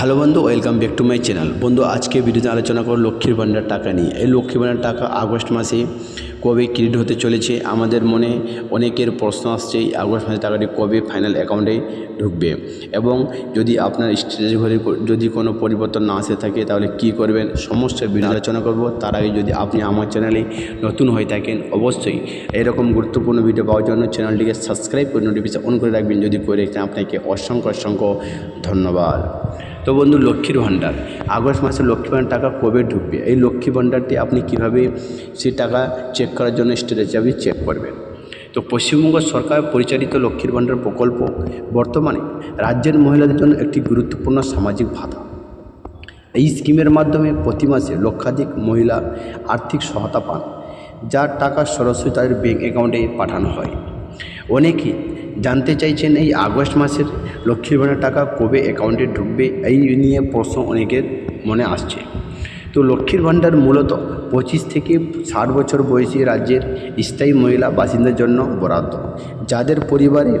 Hello বন্ধু, welcome back to my channel. বন্ধু, আজকে ভিডিওতে আলোচনা করো লক্ষ্মীর ভাণ্ডার টাকা নিয়ে। এই লক্ষ্মীর ভাণ্ডার টাকা আগস্ট মাসে কবে ক্রেডিট হতে চলেছে, আমাদের মনে অনেকের প্রশ্ন আসছে, এই আগস্ট মাসে টাকাটি কবে ফাইনাল অ্যাকাউন্টে ঢুকবে? এবং যদি আপনার ঘরে যদি কোনো পরিবর্তন না আসে থাকে, তাহলে কি করবেন? সমস্ত ভিডিও আলোচনা করব। তার আগে যদি আপনি আমার চ্যানেলে নতুন হয়ে থাকেন, অবশ্যই এরকম গুরুত্বপূর্ণ ভিডিও পাওয়ার জন্য চ্যানেলটিকে সাবস্ক্রাইব করে নোটিফিকেশন অন করে রাখবেন। যদি করে রাখেন আপনাকে অসংখ্য অসংখ্য ধন্যবাদ। তো বন্ধু, লক্ষ্মীর ভাণ্ডার, আগস্ট মাসে লক্ষ্মী ভাণ্ডার টাকা কবে ঢুকবে? এই লক্ষ্মী ভাণ্ডারটি আপনি কীভাবে সেই টাকা চেক করার জন্য স্টেটাস আপনি চেক করবেন তো পশ্চিমবঙ্গ সরকার পরিচালিত লক্ষ্মীর ভাণ্ডার প্রকল্প বর্তমানে রাজ্যের মহিলাদের জন্য একটি গুরুত্বপূর্ণ সামাজিক ভাতা এই স্কিমের মাধ্যমে প্রতি মাসে লক্ষাধিক মহিলা আর্থিক সহায়তা পান, যার টাকা সরাসরি তাদের ব্যাঙ্ক অ্যাকাউন্টে পাঠানো হয়। অনেকেই জানতে চাইছেন এই আগস্ট মাসের লক্ষ্মীর ভাণ্ডার টাকা কবে অ্যাকাউন্টে ঢুকবে, এই নিয়ে প্রশ্ন অনেকের মনে আসছে। তো লক্ষ্মীর ভাণ্ডার মূলত পঁচিশ থেকে ষাট বছর বয়সী রাজ্যের স্থায়ী মহিলা বাসিন্দার জন্য বরাদ্দ, যাদের পরিবারে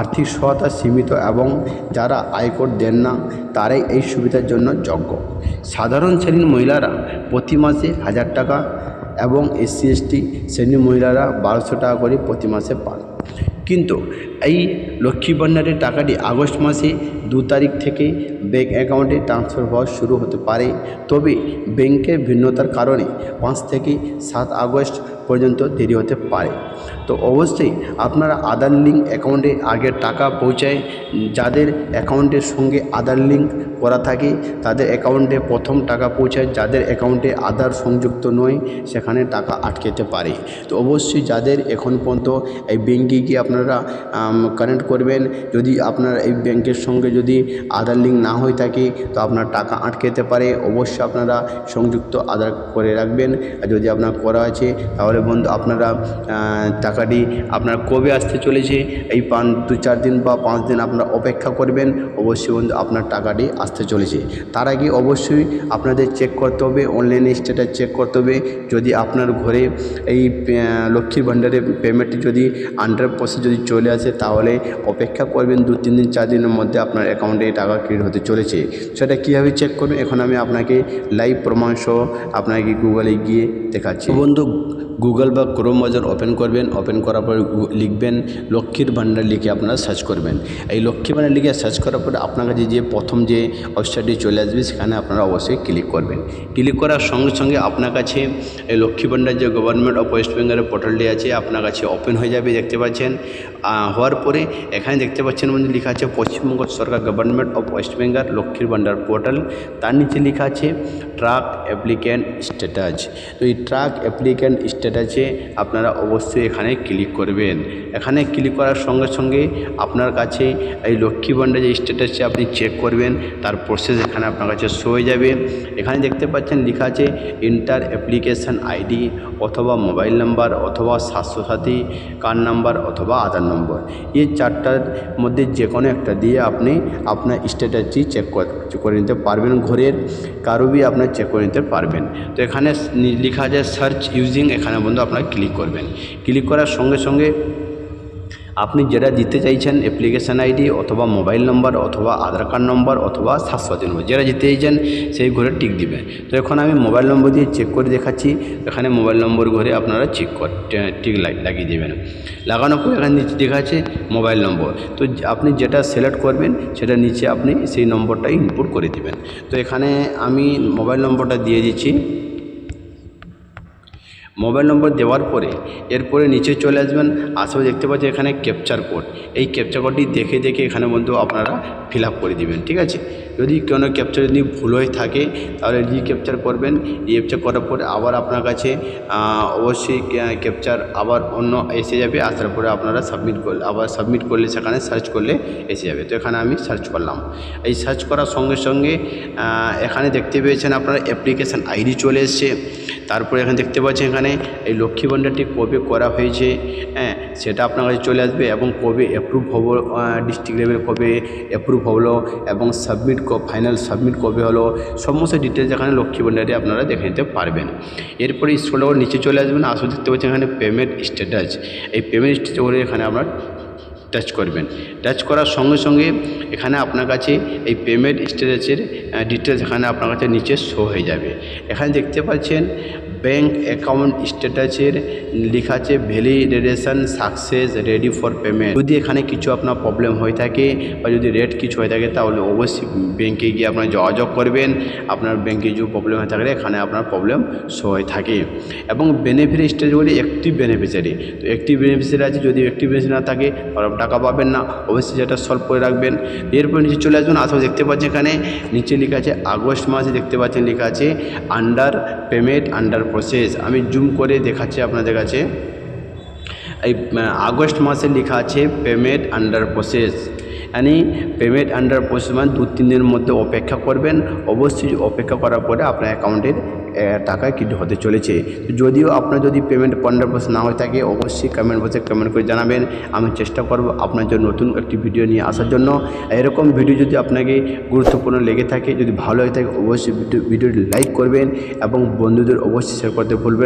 আর্থিক সহায়তা সীমিত এবং যারা আয়কর দেন না, তারাই এই সুবিধার জন্য যোগ্য। সাধারণ শ্রেণির মহিলারা প্রতি মাসে হাজার টাকা এবং এসসি, এসটি শ্রেণির মহিলারা বারোশো টাকা করে প্রতি মাসে পান। কিন্তু এই লক্ষ্মী ভাণ্ডারের টাকাটি আগস্ট মাসে দু তারিখ থেকে ব্যাঙ্ক অ্যাকাউন্টে ট্রান্সফার হওয়া শুরু হতে পারে। তবে ব্যাংকের ভিন্নতার কারণে পাঁচ থেকে সাত আগস্ট পর্যন্ত দেরি হতে পারে। তো অবশ্যই আপনারা আধার লিঙ্ক অ্যাকাউন্টে আগে টাকা পৌঁছায়। যাদের অ্যাকাউন্টের সঙ্গে আধার লিঙ্ক করা থাকে, তাদের অ্যাকাউন্টে প্রথম টাকা পৌঁছায়। যাদের অ্যাকাউন্টে আধার সংযুক্ত নয়, সেখানে টাকা আটকেতে পারে। তো অবশ্যই যাদের এখন পর্যন্ত এই ব্যাঙ্কে গিয়ে আপনারা কানেক্ট করবেন, যদি আপনার এই ব্যাংকের সঙ্গে যদি আধার লিঙ্ক না হয়ে থাকে, তো আপনার টাকা আটকেতে পারে। অবশ্যই আপনারা সংযুক্ত আধার করে রাখবেন। আর যদি আপনার করা আছে, তাহলে বন্ধু আপনারা টাকাটি আপনার কবে আসতে চলেছে, এই পাঁচ দু চার দিন বা পাঁচ দিন আপনারা অপেক্ষা করবেন, অবশ্যই বন্ধু আপনার টাকাটি আসতে চলেছে। তার আগে অবশ্যই আপনাদের চেক করতে হবে অনলাইনে স্ট্যাটাস চেক করতে হবে, যদি আপনার ঘরে এই লক্ষ্মীর ভাণ্ডারের পেমেন্ট যদি হান্ড্রেড পার্সেন্ট যদি চলে আসে, তাহলে অপেক্ষা করবেন দু, তিন দিন, চার দিনের মধ্যে আপনার অ্যাকাউন্টে টাকা ক্রেডিট হতে চলেছে। সেটা কীভাবে চেক করবেন, এখন আমি আপনাকে লাইভ প্রমাণ সহ আপনাকে গুগলে গিয়ে দেখাচ্ছি। বন্ধু গুগল বা ক্রোম বাজার ওপেন করবেন ওপেন করার পরে লিখবেন লক্ষ্মীর ভাণ্ডার লিখে আপনারা সার্চ করবেন। এই লক্ষ্মী ভাণ্ডার লিখে সার্চ করার পরে আপনার কাছে যে প্রথম যে ওয়েবসাইটটি চলে আসবে, সেখানে আপনারা অবশ্যই ক্লিক করবেন। ক্লিক করার সঙ্গে সঙ্গে আপনার কাছে এই লক্ষ্মী ভাণ্ডার যে গভর্নমেন্ট অফ ওয়েস্ট বেঙ্গলের পোর্টালটি আছে, আপনার কাছে ওপেন হয়ে যাবে, দেখতে পাচ্ছেন। হওয়ার পরে এখানে দেখতে পাচ্ছেন মধ্যে লেখা আছে পশ্চিমবঙ্গ সরকার government of West Bengal Lakshmir Bhandar portal তার নিচে লেখা আছে ট্রাক অ্যাপ্লিক্যান্ট স্ট্যাটাস তো এই ট্রাক অ্যাপ্লিক্যান্ট স্ট্যাটাসে আপনারা অবশ্যই এখানে ক্লিক করবেন। এখানে ক্লিক করার সঙ্গে সঙ্গে আপনার কাছে এই লক্ষ্মী ভাণ্ডার যে স্ট্যাটাসে আপনি চেক করবেন, তার প্রসেস এখানে আপনার কাছে শো হয়ে যাবে। এখানে দেখতে পাচ্ছেন লেখা আছে ইন্টার অ্যাপ্লিকেশান আইডি অথবা মোবাইল নাম্বার অথবা স্বাস্থ্যসাথী, কার্ড নাম্বার অথবা আধার নম্বর। এই চারটার মধ্যে যে কোনো একটা দিয়ে আপনি আপনার স্ট্যাটাসটি চেক করে নিতে পারবেন ঘরের। কারোবি আপনার চেক করে নিতে পারবেন। তো এখানে লেখা আছে সার্চ ইউজিং এখানে বন্ধু আপনারা ক্লিক করবেন। ক্লিক করার সঙ্গে সঙ্গে আপনি যেটা দিতে চাইছেন অ্যাপ্লিকেশান আইডি অথবা মোবাইল নম্বর অথবা আধার কার্ড নম্বর অথবা স্বাস্থ্যসাথী নম্বর যেটা দিতে চাইছেন সেই ঘরে টিক দিবেন তো এখন আমি মোবাইল নম্বর দিয়ে চেক করে দেখাচ্ছি, এখানে মোবাইল নম্বর ঘরে আপনারা চেক কর টিক লাগিয়ে দেবেন। লাগানোর পর এখানে নিচে দেখা আছে মোবাইল নম্বর তো আপনি যেটা সিলেক্ট করবেন, সেটা নিচে আপনি সেই নম্বরটা ইনপুট করে দেবেন। তো এখানে আমি মোবাইল নম্বরটা দিয়ে দিচ্ছি। মোবাইল নম্বর দেওয়ার পরে এরপরে নিচে চলে আসবেন। আসবে দেখতে পাচ্ছেন এখানে ক্যাপচার কোড এই ক্যাপচার কোডটি দেখে দেখে এখানে বন্ধু আপনারা ফিল করে দিবেন, ঠিক আছে? যদি কোনো ক্যাপচার যদি ভুল হয়ে থাকে, তাহলে রি ক্যাপচার করবেন। রি ক্যাপচার করার পরে আবার আপনার কাছে অবশ্যই ক্যাপচার আবার অন্য এসে যাবে। আসার পরে আপনারা সাবমিট করলে, আবার সাবমিট করলে সেখানে সার্চ করলে এসে যাবে। তো এখানে আমি সার্চ করলাম। এই সার্চ করার সঙ্গে সঙ্গে এখানে দেখতে পেয়েছেন আপনার অ্যাপ্লিকেশান আইডি চলে এসছে। তারপরে এখানে দেখতে পাচ্ছেন এখানে এই লক্ষ্মী ভাণ্ডারটি কবে করা হয়েছে হ্যাঁ সেটা আপনার কাছে চলে আসবে এবং কবে অ্যাপ্রুভ হব ডিস্ট্রিক্ট লেভেল কবে অ্যাপ্রুভ হলো এবং সাবমিট ফাইনাল সাবমিট কবে হলো, সমস্ত ডিটেলস এখানে লক্ষ্মী ভাণ্ডারে আপনারা দেখে নিতে পারবেন। এরপরে স্কুল নিচে চলে আসবেন, আসলে দেখতে পাচ্ছেন এখানে পেমেন্ট স্ট্যাটাস এই পেমেন্ট স্ট্যাটাস এখানে আপনার টাচ করবেন। টাচ করার সঙ্গে সঙ্গে এখানে আপনার কাছে এই পেমেন্ট স্টেটাসের ডিটেলস এখানে আপনার কাছে নিচে শো হয়ে যাবে। এখানে দেখতে পাচ্ছেন ব্যাঙ্ক অ্যাকাউন্ট স্ট্যাটাসের লেখা আছে validation success ready for payment. যদি এখানে কিছু আপনার প্রবলেম হয়ে থাকে বা যদি রেট কিছু হয়ে থাকে, তাহলে অবশ্যই ব্যাঙ্কে গিয়ে আপনার যোগাযোগ করবেন। আপনার ব্যাঙ্কে যে প্রবলেম হয়ে থাকলে এখানে আপনার প্রবলেম শো হয়ে থাকে। এবং বেনিফিট স্টেজগুলি একটি বেনিফিশিয়ারি তো একটি বেনিফিশিয়ারি আছে, যদি একটি বেনিফিশিয়ারি না থাকে, তাহলে টাকা পাবেন না। অবশ্যই সেটা সলভ করে রাখবেন। এরপর নিচে চলে আসবেন আসলে দেখতে পাচ্ছেন এখানে। নিচে লেখা আছে, আগস্ট মাসে দেখতে পাচ্ছেন লেখা আছে আন্ডার পেমেন্ট আন্ডার প্রসেস আমি জুম করে দেখাচ্ছি আপনাদের কাছে। এই আগস্ট মাসে লেখা আছে পেমেন্ট আন্ডার প্রসেস মানে পেমেন্ট আন্ডার প্রসেস মানে দু তিন দিনের মধ্যে অপেক্ষা করবেন। অবশ্যই অপেক্ষা করার পরে আপনার অ্যাকাউন্টের টাকা কিন্তু হতে চলেছে? যদিও আপনার যদি পেমেন্ট পনেরো পার্সেন্ট না হয়ে থাকে, অবশ্যই কমেন্ট বক্সে কমেন্ট করে জানাবেন। আমি চেষ্টা করব আপনার জন্য নতুন একটি ভিডিও নিয়ে আসার জন্য। এরকম ভিডিও যদি আপনাকে গুরুত্বপূর্ণ লেগে থাকে, যদি ভালো হয়ে থাকে, অবশ্যই ভিডিও ভিডিওটি লাইক করবেন এবং বন্ধুদের অবশ্যই শেয়ার করতে ভুলবেন